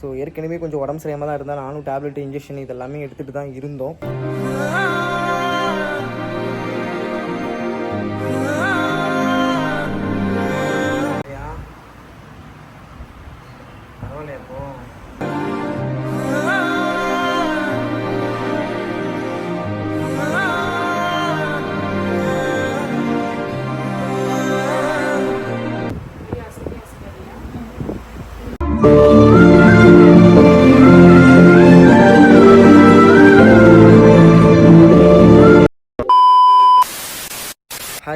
So ஏற்கனவே கொஞ்சம் உடம்பு சரியாமல் தான் இருந்தால் நானும் டேப்லெட் இன்ஜெக்ஷன் இதெல்லாமே எடுத்துகிட்டு தான் இருந்தோம்.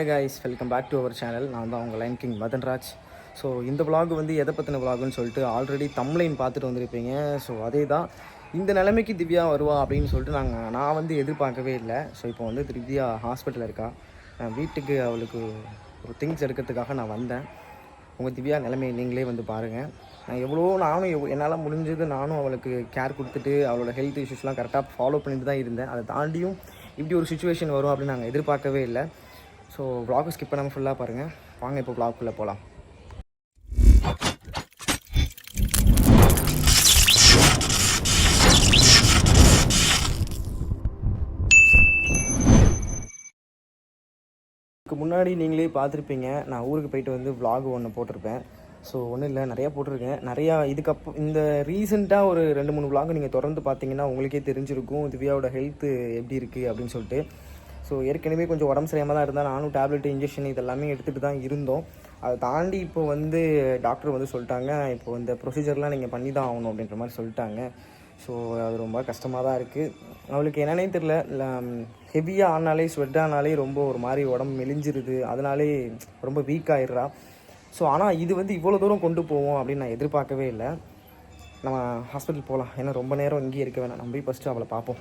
Hi guys welcome back to our channel நான் தான் உங்கள் லைன் கிங் மதன்ராஜ் ஸோ இந்த விலாக் வந்து எதை பற்றின விலாகுன்னு சொல்லிட்டு ஆல்ரெடி தம்லைன் பார்த்துட்டு வந்திருப்பீங்க. ஸோ அதே தான் இந்த நிலைமைக்கு திவ்யா வருவா அப்படின்னு சொல்லிட்டு நாங்கள் நான் வந்து எதிர்பார்க்கவே இல்லை. ஸோ இப்போ வந்து திவ்யா ஹாஸ்பிட்டலில் இருக்கா. நான் வீட்டுக்கு அவளுக்கு ஒரு திங்ஸ் எடுக்கிறதுக்காக நான் வந்தேன். உங்கள் திவ்யா நிலைமையை நீங்களே வந்து பாருங்கள் நான் எவ்வளோ நானும் எவ் என்னால் முடிஞ்சது நானும் அவளுக்கு கேர் கொடுத்துட்டு அவளோட ஹெல்த் இஷ்யூஸ்லாம் கரெக்டாக ஃபாலோ பண்ணிட்டு தான் இருந்தேன். அதை தாண்டியும் இப்படி ஒரு சுச்சுவேஷன் வரும் அப்படின்னு நாங்கள் எதிர்பார்க்கவே இல்லை. ஸோ vlog ஸ்கிப் பண்ணாமல் ஃபுல்லாக பாருங்கள் வாங்க இப்போ vlogக்குள்ளே போகலாம் இதுக்கு முன்னாடி நீங்களே பார்த்துருப்பீங்க. நான் ஊருக்கு போயிட்டு வந்து vlog ஒன்று போட்டிருப்பேன். ஸோ ஒன்றும் இல்லை நிறையா போட்டிருக்கேன். நிறையா இதுக்கப்புறம் இந்த ரீசெண்டாக ஒரு ரெண்டு மூணு vlog நீங்கள் தொடர்ந்து பார்த்தீங்கன்னா உங்களுக்கே தெரிஞ்சிருக்கும். திவ்யாவோட ஹெல்த்து எப்படி இருக்குது அப்படின்னு சொல்லிட்டு. ஸோ ஏற்கனவே கொஞ்சம் உடம்பு சரியாமல் தான் இருந்தால் நானும் டேப்லெட் இன்ஜெக்ஷன் இதெல்லாமே எடுத்துகிட்டு தான் இருந்தோம். அதை தாண்டி இப்போ வந்து டாக்டர் வந்து சொல்லிட்டாங்க இப்போ இந்த ப்ரொசீஜர்லாம் நீங்கள் பண்ணி தான் ஆகணும் அப்படின்ற மாதிரி சொல்லிட்டாங்க. ஸோ அது ரொம்ப கஷ்டமாக தான் இருக்குது அவளுக்கு என்னன்னே தெரில ஹெவியாக ஆனாலே ஸ்வெட் ஆனாலே ரொம்ப ஒரு மாதிரி உடம்பு மெலிஞ்சிருது. அதனாலே ரொம்ப வீக் ஆயிடுறா. ஸோ ஆனால் இது வந்து இவ்வளோ தூரம் கொண்டு போவோம் அப்படின்னு நான் எதிர்பார்க்கவே இல்லை. நம்ம ஹாஸ்பிட்டல் போகலாம் ஏன்னா ரொம்ப நேரம் இங்கேயே இருக்க வேணாம். நம்ம போய் ஃபஸ்ட்டு அவளை பார்ப்போம்.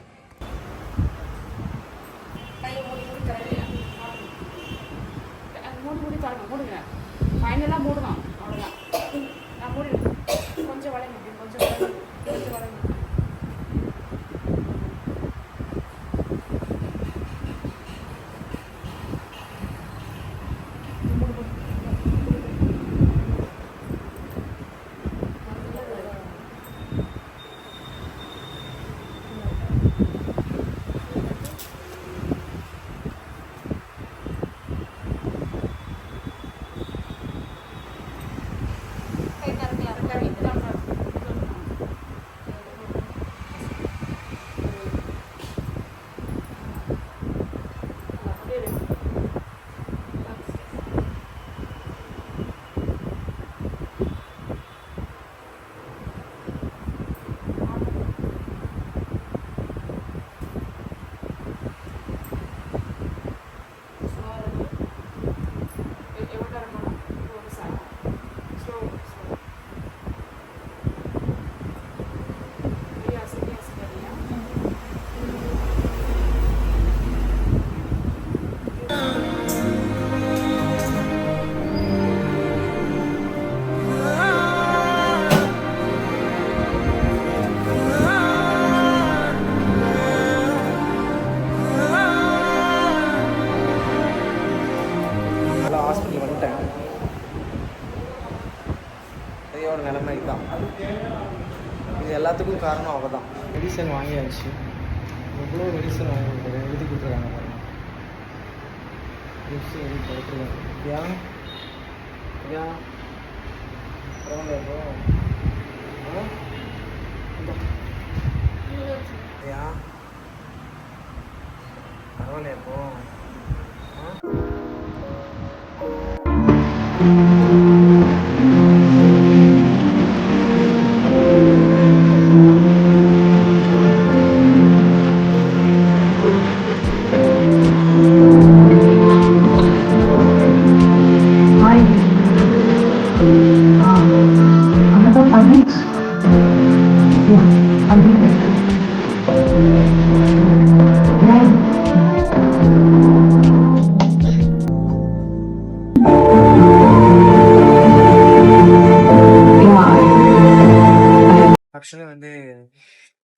மெடிசன் வாங்கியாச்சு எவ்வளோ மெடிசன் அவங்களுக்கு எழுதி கொடுத்துருக்காங்க பாருங்க லிப்ஸ் எழுதி கொடுத்துருக்காங்க ஏன் ஏன் பரவாயில்ல இப்போ ஆ? இந்தா. ஏன் பரவாயில்ல இப்போ ஆ Hi.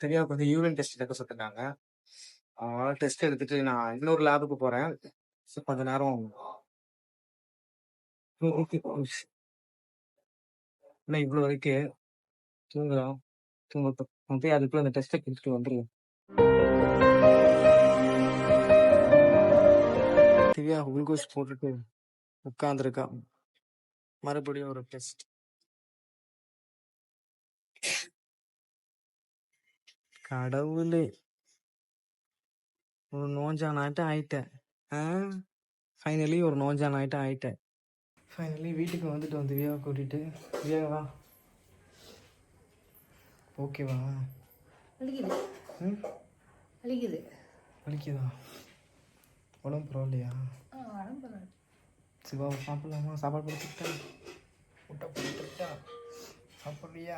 தெரியாவுக்கு வந்து யூரின் டெஸ்ட் எடுக்க சொல்லிருக்காங்க அதனால டெஸ்ட் எடுத்துட்டு நான் இன்னொரு லேபுக்கு போறேன். ஸோ கொஞ்ச நேரம். என்ன இவ்வளோ வரைக்கும் தூங்குறோம் தூங்கட்டும். போய் அதுக்குள்ள அந்த டெஸ்ட்டை கொடுத்துட்டு வந்துடுவோம் திவ்யா குளுக்கோஸ் போட்டுட்டு உட்காந்துருக்கா மறுபடியும் ஒரு டெஸ்ட் கடவுளே. ஒரு நோஞ்சானாட்டம் ஆயிட்டேன். ஆ? ஃபைனலி ஒரு நோஞ்சானாட்டம் ஆயிட்டேன். ஃபைனலி வீட்டுக்கு வந்துட்டு வந்து திவ்யாவை கூட்டிட்டு திவ்யாவா ஓகேவா வலிக்குது. ம்? வலிக்குது. வலிக்குதா? உடம்பு பரவாயில்லையா? சிவாவை சாப்பிடலாமா? சாப்பாடு கொடுத்துட்டா முட்டை கொடுத்துட்டா சாப்பிட்றியா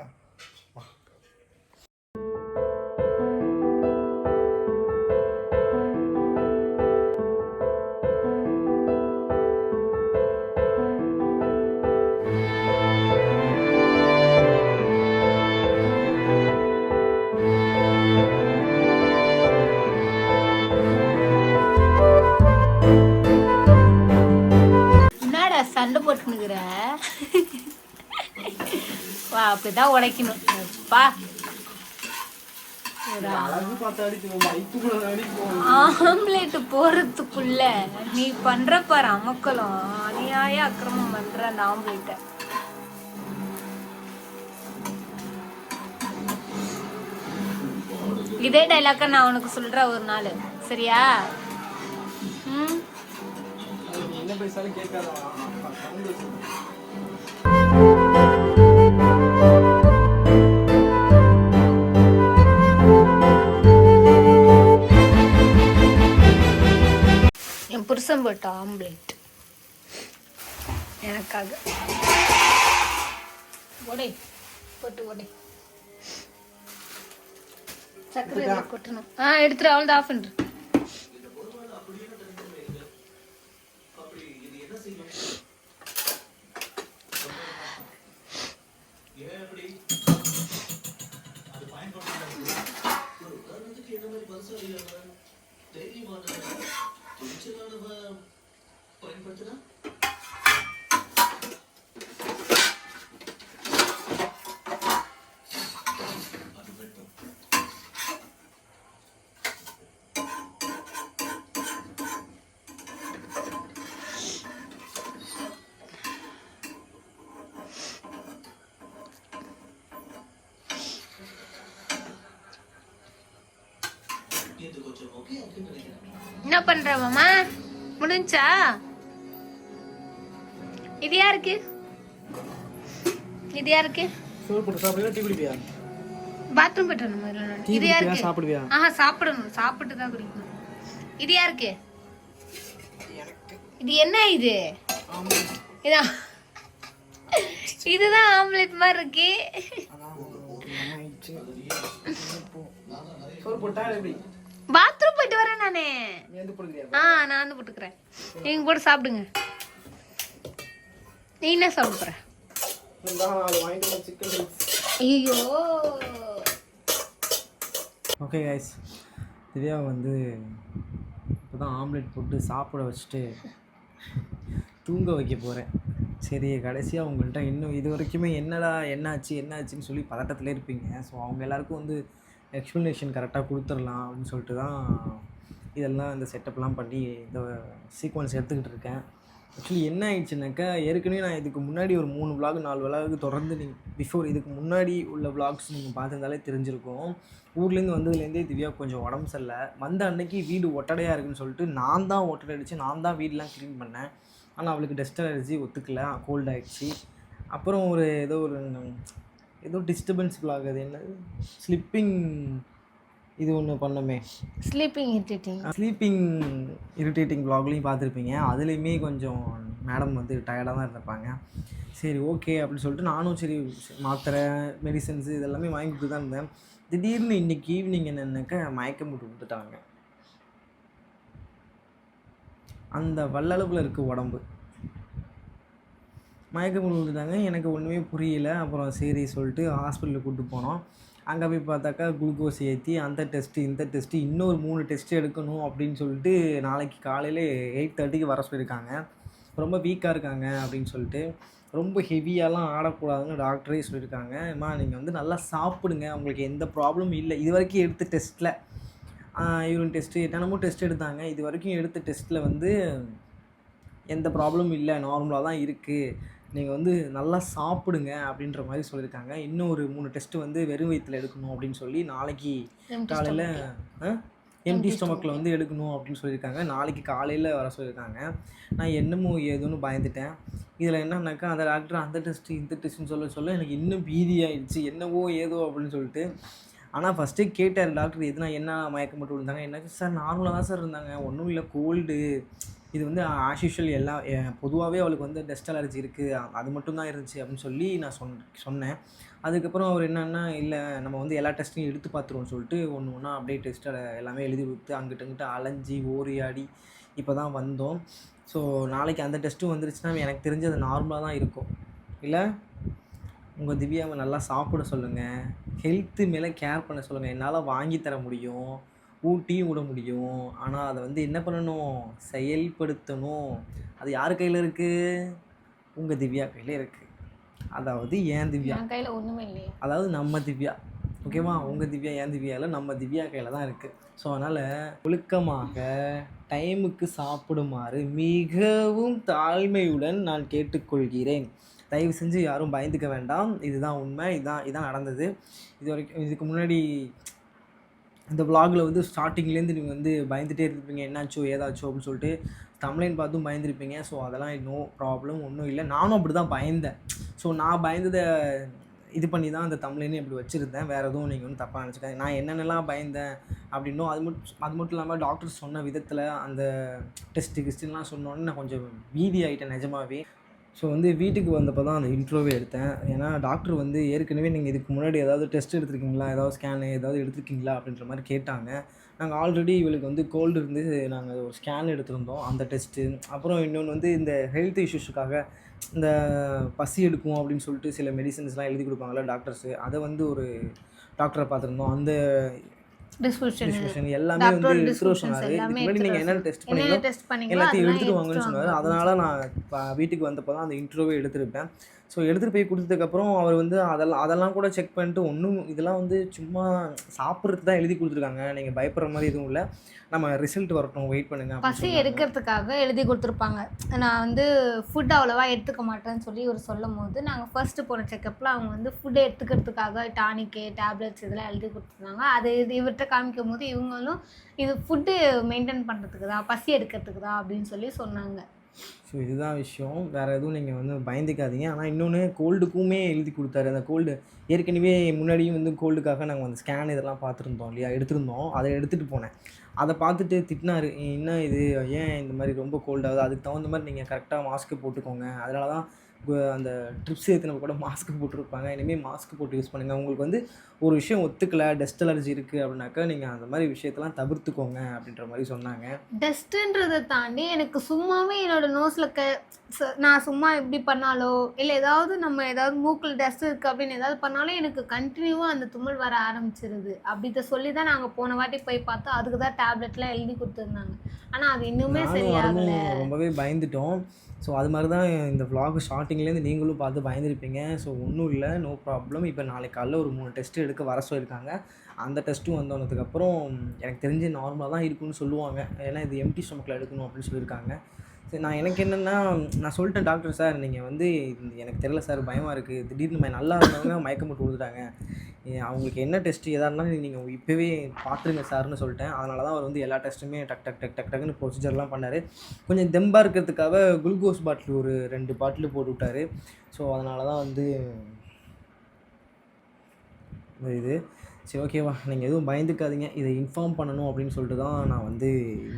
அப்படிதான் உடைக்கணும் பா. ஆம்லேட் போறதுக்குள்ள நீ பண்ற பாரு அமக்கலம். அநியாய அக்கிரமம் பண்ற அந்த ஆம்லேட்டை. இதே டைலாக்க நான் உனக்கு சொல்றேன் ஒரு நாள். சரியா? ம்? என் புருஷன் போட்ட ஆம்லேட். எனக்காக. ஒடை போட்டு சக்கரை இதுல கொட்டணும். ஆ எடுத்துரு அவள் தான் ஆஃப் కొంచెం పైన పడుతుందా ఎందుకు వచ్చాము ఓకే ఓకే என்ன பண்ற மாமா முடிஞ்சா? இது யாருக்கு? இது யாருக்கு? பாத்ரூம் போயிட்டு இது யாருக்கு? சாப்பிடுவியா? ஆஹா சாப்பிடணும். சாப்பிட்டு தான் குடிக்கணும். இது யாருக்கு? இது என்ன இது? இதான் இதுதான் ஆம்லெட் மாதிரி இருக்கு. சோறு போட்டா எப்படி? பாத்ரூம் போயிட்டு வரேன் நானே. ஆ நான் வந்து போட்டுக்கிறேன். நீங்க போட்டு சாப்பிடுங்க. நீ என்ன சாப்பிட போற? இந்தாங்க, அது வாங்கிட்டு வந்த சிக்கன் ரைஸ் ஐயோ. ஓகே கைஸ் திவ்யா வந்து இப்போ தான் ஆம்லெட் போட்டு சாப்பிட வச்சுட்டு தூங்க வைக்க போகிறேன் சரி கடைசியாக உங்கள்கிட்ட இன்னும் இது வரைக்குமே என்னடா என்னாச்சு என்னாச்சுன்னு சொல்லி பதட்டத்தில் இருப்பீங்க. ஸோ அவங்க எல்லாருக்கும் வந்து எக்ஸ்ப்ளனேஷன் கரெக்டாக கொடுத்துடலாம் அப்படின்னு சொல்லிட்டு தான் இதெல்லாம் இந்த செட்டப்லாம் பண்ணி இந்த சீக்வன்ஸ் எடுத்துக்கிட்டு இருக்கேன். ஆக்சுவலி என்ன ஆயிடுச்சுனாக்கா ஏற்கனவே நான் இதுக்கு முன்னாடி ஒரு மூணு விளாக் நாலு விளாக் தொடர்ந்து நீங்கள் பிஃபோர் இதுக்கு முன்னாடி உள்ள விளாக்ஸ் நீங்கள் பார்த்துருந்தாலே தெரிஞ்சிருக்கும். ஊர்லேருந்து வந்ததுலேருந்தே திவ்யா கொஞ்சம் உடம்பு சரியில்லை. வந்த அன்னைக்கு வீடு ஒட்டடையாக இருக்குன்னு சொல்லிட்டு நான் தான் ஒட்டடை அடித்து நான் தான் வீடெலாம் க்ளீன் பண்ணேன். ஆனால் அவளுக்கு டஸ்ட் அலர்ஜி ஒத்துக்கல கோல்ட் ஆகிடுச்சு அப்புறம் ஒரு ஏதோ ஒரு ஏதோ டிஸ்டர்பன்ஸ் vlog அது என்ன? ஸ்லிப்பிங் இது ஒன்று பண்ணோமே. ஸ்லீப்பிங் இரிட்டேட்டிங் ஸ்லீப்பிங் இரிட்டேட்டிங் வ்ளாக்லையும் பார்த்துருப்பீங்க. அதுலேயுமே கொஞ்சம் மேடம் வந்து டயர்டாக தான் இருந்திருப்பாங்க. சரி ஓகே அப்படின்னு சொல்லிட்டு நானும் சரி மாத்திரை மெடிசன்ஸு இதெல்லாமே வாங்கி கொடுத்து தான் இருந்தேன். திடீர்னு இன்னைக்கு ஈவினிங் என்னன்னாக்கா மயக்கம் போட்டு கொடுத்துட்டாங்க அந்த வல்லளவில் இருக்குது உடம்பு. மயக்கம் விழுந்துட்டாங்க. எனக்கு ஒன்றுமே புரியல. அப்புறம் சரி சொல்லிட்டு ஹாஸ்பிட்டலுக்கு கூப்பிட்டு போனோம். அங்கே போய் பார்த்தாக்கா குளுக்கோஸ் ஏற்றி அந்த டெஸ்ட்டு இந்த டெஸ்ட்டு இன்னொரு மூணு டெஸ்ட்டு எடுக்கணும் அப்படின்னு சொல்லிட்டு நாளைக்கு காலையில் எயிட் தேர்ட்டிக்கு வர சொல்லியிருக்காங்க. ரொம்ப வீக்காக இருக்காங்க அப்படின்னு சொல்லிட்டு. ரொம்ப ஹெவியாலாம் ஆடக்கூடாதுன்னு டாக்டரே சொல்லியிருக்காங்க. அம்மா நீங்கள் வந்து நல்லா சாப்பிடுங்க. உங்களுக்கு எந்த ப்ராப்ளமும் இல்லை. இது வரைக்கும் எடுத்த டெஸ்ட்டில் யூரின் டெஸ்ட்டு என்னென்னமோ டெஸ்ட் எடுத்தாங்க. இது வரைக்கும் எடுத்த டெஸ்ட்டில் வந்து எந்த ப்ராப்ளமும் இல்லை. நார்மலாக தான் இருக்குது நீங்கள் வந்து நல்லா சாப்பிடுங்க அப்படின்ற மாதிரி சொல்லியிருக்காங்க. இன்னும் ஒரு மூணு டெஸ்ட்டு வந்து வெறும் வயிற்றில் எடுக்கணும் அப்படின்னு சொல்லி நாளைக்கு காலையில் எம்டி ஸ்டொமக்கில் வந்து எடுக்கணும் அப்படின்னு சொல்லியிருக்காங்க. நாளைக்கு காலையில் வர சொல்லியிருக்காங்க. நான் என்னமோ ஏதோன்னு பயந்துட்டேன். இதில் என்னன்னாக்கா அந்த டாக்டர் அந்த டெஸ்ட்டு இந்த டெஸ்ட்டுன்னு சொல்ல சொல்ல எனக்கு இன்னும் பீதியாயிடுச்சு. என்னவோ ஏதோ அப்படின்னு சொல்லிட்டு ஆனால் ஃபஸ்ட்டு கேட்டார் டாக்டர் எதுனா என்ன மயக்கம் போட்டு விழுந்தாங்க? என்ன சார் நார்மலாக தான் சார் இருந்தாங்க. ஒன்றும் இல்லை கோல்டு இது வந்து ஆஷிஷுவல் எல்லாம் எல்லா பொதுவாகவே அவளுக்கு வந்து டஸ்ட் அலர்ஜி இருக்குது அது மட்டும் தான் இருந்துச்சு அப்படின்னு சொல்லி நான் சொன் சொன்னேன். அதுக்கப்புறம் அவர் என்னென்னா இல்லை நம்ம வந்து எல்லா டெஸ்ட்டையும் எடுத்து பார்த்துருவோம் சொல்லிட்டு ஒன்று ஒன்றா அப்படியே டெஸ்ட்டை எல்லாமே எழுதி கொடுத்து அங்கிட்ட இங்கிட்ட அலைஞ்சி ஓரியாடி இப்போ தான் வந்தோம். ஸோ நாளைக்கு அந்த டெஸ்ட்டும் வந்துருச்சுன்னா எனக்கு தெரிஞ்சு அது நார்மலாக தான் இருக்கும். இல்லை? உங்கள் திவ்யாவை நல்லா சாப்பிட சொல்லுங்கள் ஹெல்த்து மேலே கேர் பண்ண சொல்லுங்கள் என்னால் வாங்கி தர முடியும். ஊட்டியும் விட முடியும். ஆனால் அதை வந்து என்ன பண்ணணும்? செயல்படுத்தணும். அது யார் கையில் இருக்குது உங்கள் திவ்யா கையில் இருக்குது அதாவது ஏன் திவ்யா? கையில ஒண்ணுமே இல்லையே. அதாவது நம்ம திவ்யா. ஓகேவா உங்கள் திவ்யா ஏன் திவ்யாவில் நம்ம திவ்யா கையில் தான் இருக்குது ஸோ அதனால் ஒழுக்கமாக டைமுக்கு சாப்பிடுமாறு மிகவும் தாழ்மையுடன் நான் கேட்டுக்கொள்கிறேன். தயவு செஞ்சு யாரும் பயந்துக்க வேண்டாம். இதுதான் உண்மை. இதுதான் இதான் நடந்தது. இது வரைக்கும் இதுக்கு முன்னாடி இந்த vlogல வந்து ஸ்டார்டிங்லேருந்து நீங்கள் வந்து பயந்துகிட்டே இருப்பீங்க என்னாச்சோ ஏதாச்சோ அப்படின்னு சொல்லிட்டு தமிழைன் பார்த்தும் பயந்துருப்பீங்க. ஸோ அதெல்லாம் நோ ப்ராப்ளம் ஒன்றும் இல்லை. நானும் அப்படி தான் பயந்தேன். ஸோ நான் பயந்ததை இது பண்ணி தான் அந்த தமிழனே இப்படி வச்சுருந்தேன். வேறு எதுவும் நீங்கள் வந்து தப்பாக நினச்சிக்காது நான் என்னென்னலாம் பயந்தேன் அப்படின்னும் அது மட்டும் அது மட்டும் இல்லாமல் டாக்டர் சொன்ன விதத்தில் அந்த டெஸ்ட்டு கிஸ்ட்டுலாம் சொன்னோன்னே நான் கொஞ்சம் பீதி ஆகிட்டேன் நிஜமாவே. ஸோ வந்து வீட்டுக்கு வந்தப்போ தான் அந்த இன்ட்ரோவே எடுத்தேன். ஏன்னா டாக்டர் வந்து ஏற்கனவே நீங்கள் இதுக்கு முன்னாடி ஏதாவது டெஸ்ட் எடுத்திருக்கீங்களா? ஏதாவது ஸ்கேனு ஏதாவது எடுத்திருக்கீங்களா? அப்படின்ற மாதிரி கேட்டாங்க. நாங்கள் ஆல்ரெடி இவளுக்கு வந்து கோல்டு இருந்து நாங்கள் ஒரு ஸ்கேன் எடுத்திருந்தோம் அந்த டெஸ்ட்டு அப்புறம் இன்னொன்று வந்து இந்த ஹெல்த் இஷ்யூஸுக்காக இந்த பசி எடுக்கும் அப்படின்னு சொல்லிட்டு சில மெடிசன்ஸ்லாம் எழுதி கொடுப்பாங்கல்ல டாக்டர்ஸு அதை வந்து ஒரு டாக்டரை பார்த்துருந்தோம். அந்த டிஸ்கிரிப்ஷன் எல்லாமே வந்து எடுத்துகிட்டு descriptions சொன்னார். முன்னாடி நீங்கள் என்னென்ன டெஸ்ட் பண்ணீங்களோ எல்லாத்தையும் எடுத்துட்டு வாங்கன்னு சொன்னார். அதனால் நான் வீட்டுக்கு வந்தப்போ தான் அந்த இன்டர்வியூ எடுத்திருப்பேன். ஸோ எடுத்துகிட்டு போய் கொடுத்ததுக்கப்புறம் அவர் வந்து அதெல்லாம் அதெல்லாம் கூட செக் பண்ணிட்டு ஒன்றும் இதெல்லாம் வந்து சும்மா சாப்பிட்றதுக்கு தான் எழுதி கொடுத்துருக்காங்க. நீங்கள் பயப்படுற மாதிரி எதுவும் இல்லை. நம்ம ரிசல்ட் வரட்டும். வெயிட் பண்ணுங்க பசி. எடுக்கிறதுக்காக எழுதி கொடுத்துருப்பாங்க. நான் வந்து ஃபுட் அவ்வளோவா எடுத்துக்க மாட்டேன்னு சொல்லி ஒரு சொல்லும் போது நாங்கள் ஃபர்ஸ்ட் போன செக்கப்பில் அவங்க வந்து ஃபுட் எடுத்துக்கிறதுக்காக டானிக்கு டேப்லெட்ஸ் இதெல்லாம் எழுதி கொடுத்துருந்தாங்க. அது இது இவர்கிட்ட காமிக்கும் போது இவங்களும் இது ஃபுட்டு மெயின்டைன் பண்ணுறதுக்கு தான் பசி எடுக்கிறதுக்கு தான் அப்படின்னு சொல்லி சொன்னாங்க. ஸோ இதுதான் விஷயம். வேறு எதுவும் நீங்கள் வந்து பயந்துக்காதீங்க. ஆனால் இன்னொன்று கோல்டுக்குமே எழுதி கொடுத்தாரு. அந்த கோல்டு ஏற்கனவே முன்னாடியும் வந்து கோல்டுக்காக நாங்கள் அந்த ஸ்கேன் இதெல்லாம் பார்த்துருந்தோம் இல்லையா? எடுத்திருந்தோம். அதை எடுத்துகிட்டு போனேன். அதை பார்த்துட்டு திட்டினாரு. என்ன இது? ஏன் இந்த மாதிரி ரொம்ப கோல்டாகுது அதுக்கு தகுந்த மாதிரி நீங்கள் கரெக்டாக மாஸ்க்கு போட்டுக்கோங்க. அதனால தான் அந்த ட்ரிப்ஸ் ஏற்றினப்ப கூட மாஸ்க் போட்டிருப்பாங்க. இனிமேல் மாஸ்க் போட்டு யூஸ் பண்ணுங்கள் உங்களுக்கு வந்து ஒரு விஷயம் ஒத்துக்கல டஸ்ட் அலர்ஜி இருக்குது அப்படின்னாக்கா நீங்கள் அந்த மாதிரி விஷயத்தெல்லாம் தவிர்த்துக்கோங்க அப்படின்ற மாதிரி சொன்னாங்க. டஸ்ட்டுன்றதை தாண்டி எனக்கு சும்மாவே என்னோட நோஸில் க நான் சும்மா எப்படி பண்ணாலோ இல்லை ஏதாவது நம்ம ஏதாவது மூக்கில் டஸ்ட் இருக்குது அப்படின்னு ஏதாவது பண்ணாலும் எனக்கு கண்டினியூவாக அந்த தும்மல் வர ஆரம்பிச்சிருது. அப்படி சொல்லி தான் நாங்கள் போன வாட்டி போய் பார்த்தோம் அதுக்கு தான் டேப்லெட்லாம் எழுதி கொடுத்துருந்தாங்க. ஆனால் அது இன்னுமே சரியாகல. ரொம்பவே பயந்துட்டோம். ஸோ அது மாதிரி தான் இந்த vlog ஸ்டார்டிங்லேருந்து நீங்களும் பார்த்து பயந்துருப்பீங்க. ஸோ ஒன்றும் இல்லை. நோ ப்ராப்ளம் இப்போ நாளைக்கு காலைல ஒரு மூணு டெஸ்ட் எடுக்க வர சொல்லியிருக்காங்க. அந்த டெஸ்ட்டும் வந்தோனதுக்கப்புறம் எனக்கு தெரிஞ்சு நார்மலாக தான் இருக்குன்னு சொல்லுவாங்க. ஏன்னா இது எம்டி ஸ்டொமக்கில் எடுக்கணும் அப்படின்னு சொல்லியிருக்காங்க. சரி நான் எனக்கு என்னென்னா நான் சொல்லிட்டேன் டாக்டர் சார் நீங்கள் வந்து எனக்கு தெரியல சார் பயமாக இருக்குது திடீர்னு ம- நல்லா இருந்தவங்க மயக்கம் போட்டு விழுந்துட்டாங்க அவங்களுக்கு என்ன டெஸ்ட் எதாக இருந்தாலும் நீங்கள் இப்போவே பார்த்துருங்க சார்னு சொல்லிட்டேன். அதனால தான் அவர் வந்து எல்லா டெஸ்ட்டுமே டக் டக் டக் டக் டக்குன்னு ப்ரொசீஜர்லாம் பண்ணார். கொஞ்சம் தெம்பாக இருக்கிறதுக்காக குளுக்கோஸ் பாட்டில் ஒரு ரெண்டு பாட்டில் போட்டு விட்டாரு. ஸோ அதனால தான் வந்து இது. சரி ஓகேவா நீங்கள் எதுவும் பயந்துக்காதீங்க. இதை இன்ஃபார்ம் பண்ணணும் அப்படின்னு சொல்லிட்டு தான் நான் வந்து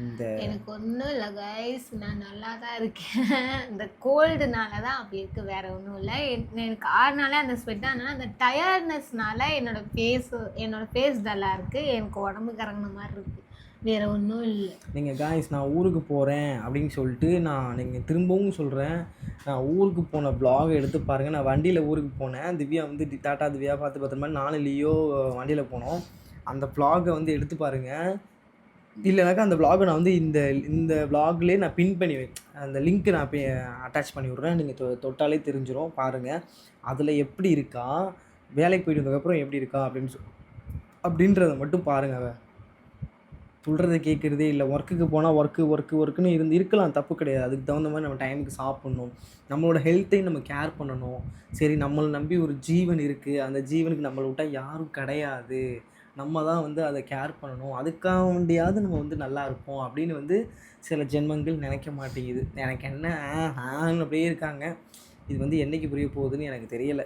இந்த எனக்கு ஒன்றும் இல்லை கைஸ் நான் நல்லா தான் இருக்கேன். இந்த கோல்டுனால தான் அப்படி இருக்குது வேற ஒன்றும் இல்லை. எனக்கு ஆறு நாளே அந்த ஸ்வெட் ஆனால் அந்த டயர்ட்னஸ்னால என்னோட ஃபேஸ் என்னோட ஃபேஸ் டல்லாக இருக்குது எனக்கு உடம்பு கறங்கின மாதிரி இருக்குது வேற ஒன்றும் இல்லை. நீங்கள் காய்ஸ் நான் ஊருக்கு போகிறேன் அப்படின்னு சொல்லிட்டு நான் நீங்கள் திரும்பவும் சொல்கிறேன் நான் ஊருக்கு போன vlog எடுத்து பாருங்கள் நான் வண்டியில் ஊருக்கு போனேன். திவ்யா வந்து டி- திவ்யா பார்த்து பத்திரமா நானும் லியோ வண்டியில் போனோம். அந்த ப்ளாகை வந்து எடுத்து பாருங்கள் இல்லைனாக்கா அந்த ப்ளாகை நான் வந்து இந்த இந்த ப்ளாக்லேயே நான் பின் பண்ணி வை அந்த லிங்க் நான் அட்டாச் பண்ணி விட்றேன். நீங்கள் தொ தொட்டாலே தெரிஞ்சிடும் பாருங்கள் அதில் எப்படி இருக்கா? வேலைக்கு போயிட்டு வந்ததுக்கப்புறம் எப்படி இருக்கா? அப்படின்னு சொல் அப்படின்றத மட்டும் பாருங்க அவ. சொல்கிறத கேட்குறதே இல்லை. ஒர்க்குக்கு போனால் ஒர்க்கு ஒர்க்கு ஒர்க்குன்னு இருந்து இருக்கலாம். தப்பு கிடையாது. அதுக்கு தகுந்த மாதிரி நம்ம டைமுக்கு சாப்பிட்ணும். நம்மளோட ஹெல்த்தையும் நம்ம கேர் பண்ணணும். சரி நம்மளை நம்பி ஒரு ஜீவன் இருக்குது அந்த ஜீவனுக்கு நம்மளை விட்டால் யாரும் கிடையாது. நம்ம தான் வந்து அதை கேர் பண்ணணும். அதுக்காக வேண்டியாவது நம்ம வந்து நல்லா இருப்போம் அப்படின்னு வந்து சில ஜென்மங்கள் நினைக்க மாட்டேங்குது. எனக்கு என்ன ஆன்னு அப்படியே இருக்காங்க. இது வந்து என்னைக்கு புரிய போகுதுன்னு எனக்கு தெரியலை.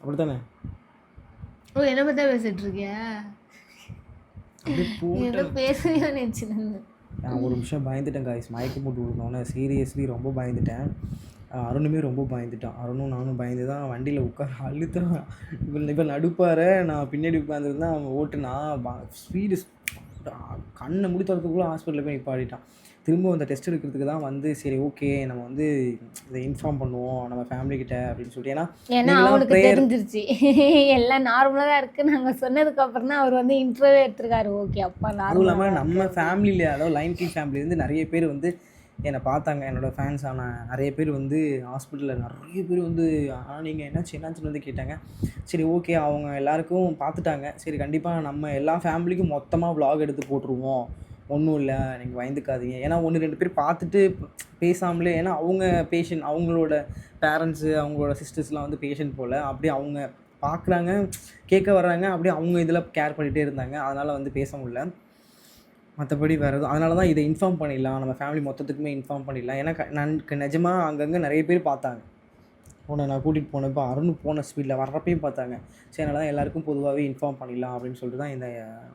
அப்படித்தானே? ஓ என்ன பற்றி பேசிட்டு இருக்கியா? நினச்சிருந்தேன் நான் ஒரு நிமிஷம் பயந்துட்டேன் காய்ஸ் மயக்கம் போட்டு விழுந்தோன்னே சீரியஸ்லி ரொம்ப பயந்துட்டேன். அருணுமே ரொம்ப பயந்துட்டான். அருணும் நானும் பயந்து தான் வண்டியில் உட்கார அழுத்தான் இப்போ இப்போ நடுப்பார நான் பின்னாடி உட்காந்துருந்தேன் அவன் ஓட்டுனா ஸ்பீடு கண்ணை முடி திறத்துக்குள்ளே ஹாஸ்பிட்டலில் போய் நிப்பாடிட்டான் திரும்ப அந்த டெஸ்ட் எடுக்கிறதுக்கு தான் வந்து சரி ஓகே நம்ம வந்து இதை இன்ஃபார்ம் பண்ணுவோம் நம்ம ஃபேமிலி கிட்ட அப்படின்னு சொல்லிட்டு. ஏன்னா ஏன்னா prayer- தெரிஞ்சிருச்சு. எல்லாம் நார்மலாக தான் இருக்கு. நாங்கள் சொன்னதுக்கு அப்புறம் தான் அவர் வந்து இன்டர்வியூ எடுத்திருக்காரு. ஓகே அப்பா அதுவும் இல்லாமல் நம்ம ஃபேமிலியில் அதாவது லைன் கிங் ஃபேமிலியிலேருந்து நிறைய பேர் வந்து என்னை பார்த்தாங்க. என்னோடய ஃபேன்ஸ் ஆன நிறைய பேர் வந்து ஹாஸ்பிட்டலில் நிறைய பேர் வந்து ஆனால் நீங்கள் என்னாச்சு? என்னாச்சுன்னு வந்து கேட்டாங்க. சரி ஓகே அவங்க எல்லாருக்கும் பார்த்துட்டாங்க. சரி கண்டிப்பாக நம்ம எல்லா ஃபேமிலிக்கும் மொத்தமாக vlog எடுத்து போட்டுருவோம். ஒன்றும் இல்லை நீங்கள் பயந்துக்காதீங்க. ஏன்னா ஒன்று ரெண்டு பேர் பார்த்துட்டு பேசாமலே ஏன்னா அவங்க பேஷண்ட் அவங்களோட பேரண்ட்ஸு அவங்களோட சிஸ்டர்ஸ்லாம் வந்து பேஷண்ட் போல். அப்படியே அவங்க பார்க்குறாங்க கேட்க வர்றாங்க அப்படியே அவங்க இதில் கேர் பண்ணிகிட்டே இருந்தாங்க. அதனால் வந்து பேச முடியல. மற்றபடி வேறு எதுவும் அதனால தான் இதை இன்ஃபார்ம் பண்ணிடலாம். நம்ம ஃபேமிலி மொத்தத்துக்குமே இன்ஃபார்ம் பண்ணிடலாம். ஏன்னா க- நான் நிஜமாக அங்கங்கே நிறைய பேர் பார்த்தாங்க. உன்னை நான் கூட்டிகிட்டு போனப்போ அருண் போன ஸ்பீடில் வர்றப்பையும் பார்த்தாங்க. சரி அதனால தான் எல்லாருக்கும் பொதுவாகவே இன்ஃபார்ம் பண்ணிடலாம் அப்படின்னு சொல்லிட்டு தான் இந்த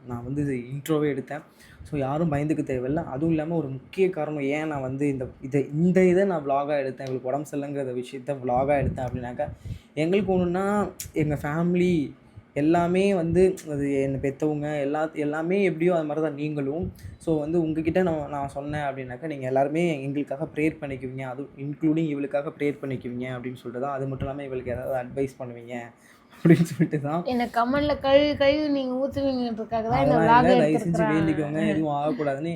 நான் வந்து இது இன்ட்ரோவே எடுத்தேன். ஸோ யாரும் பயந்துக்க தேவையில்லை. அதுவும் இல்லாமல் ஒரு முக்கிய காரணம் ஏன் நான் வந்து இந்த இதை இந்த இதை நான் vlog-ஆ எடுத்தேன். எங்களுக்கு உடம்பு சரியில்லைங்கிற விஷயத்த vlog-ஆ எடுத்தேன் அப்படின்னாக்கா எங்களுக்கு ஒன்றுன்னா எங்கள் ஃபேமிலி எல்லாமே வந்து அது என்னை பெற்றவங்க எல்லா எல்லாமே எப்படியோ அது மாதிரி தான் நீங்களும். ஸோ வந்து உங்ககிட்ட நான் நான் சொன்னேன் அப்படின்னாக்கா நீங்கள் எல்லாருமே எங்களுக்காக ப்ரேயர் பண்ணிக்குவீங்க. அதுவும் இன்க்ளூடிங் இவளுக்காக ப்ரேயர் பண்ணிக்குவீங்க அப்படின்னு சொல்லிட்டு தான். அது மட்டும் இல்லாமல் இவளுக்கு ஏதாவது அட்வைஸ் பண்ணுவீங்க அப்படின்னு சொல்லிட்டு தான். என்ன கமெண்ட்ல கழுவி கழுவி நீங்க ஊத்துவீங்கன்றதுக்காக தான் இந்த அதெல்லாம் vlog இல்லை தயவு செஞ்சு வேண்டிக்கோங்க. எதுவும் ஆகக்கூடாதுன்னு.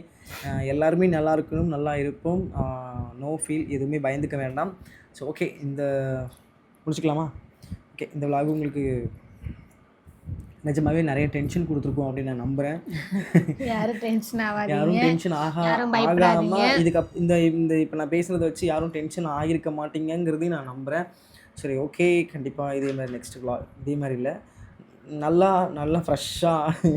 அஹ் எல்லாருமே நல்லா இருக்கணும் நல்லா இருப்போம். நோ ஃபீல் எதுவுமே பயந்துக்க வேண்டாம். ஸோ ஓகே இந்த முடிச்சுக்கலாமா? ஓகே இந்த vlog உங்களுக்கு நிஜமாவே நிறைய டென்ஷன் கொடுத்துருக்கோம் அப்படின்னு நான் நம்புகிறேன் யாரும் டென்ஷன் யாரும் ஆகாதீங்க டென்ஷன் ஆகா யாரும் ஆகாம. இதுக்கு இந்த இந்த இப்போ நான் பேசுகிறத வச்சு யாரும் டென்ஷன் ஆகியிருக்க மாட்டீங்கங்கிறதையும் நான் நம்புகிறேன் சரி ஓகே கண்டிப்பாக இதே மாதிரி நெக்ஸ்ட் vlog. இதே மாதிரி இல்லை. நல்லா நல்லா ஃப்ரெஷ்ஷாக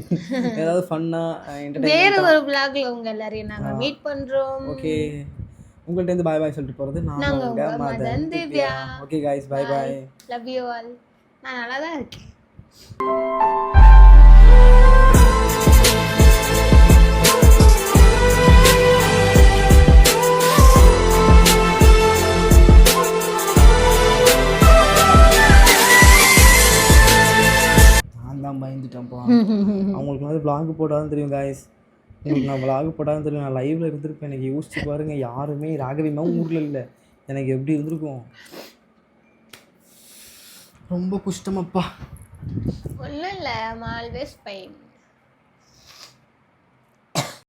ஏதாவது ஃபன்னாக வேற ஒரு vlogல உங்க எல்லாரையும் நாங்க மீட் பண்றோம். ஓகே உங்கள்ட்ட இருந்து பாய் பாய் சொல்லிட்டு போகிறது நான் நாங்க உங்க உங்க Madan. Okay guys bye bye love you all நான் நல்லா தான் இருக்கேன். போட்டாலும் தெரியும் காய்ஸ் உங்களுக்கு நான் vlog போட்டாலும் தெரியும். நான் லைவ்ல இருந்திருப்பேன். எனக்கு யோசிச்சு பாருங்க யாருமே ராகவிமா ஊர்ல இல்லை. எனக்கு எப்படி இருந்திருக்கும்? ரொம்ப குஷ்டமாப்பா. ஒன்றும் இல்லை. Always fine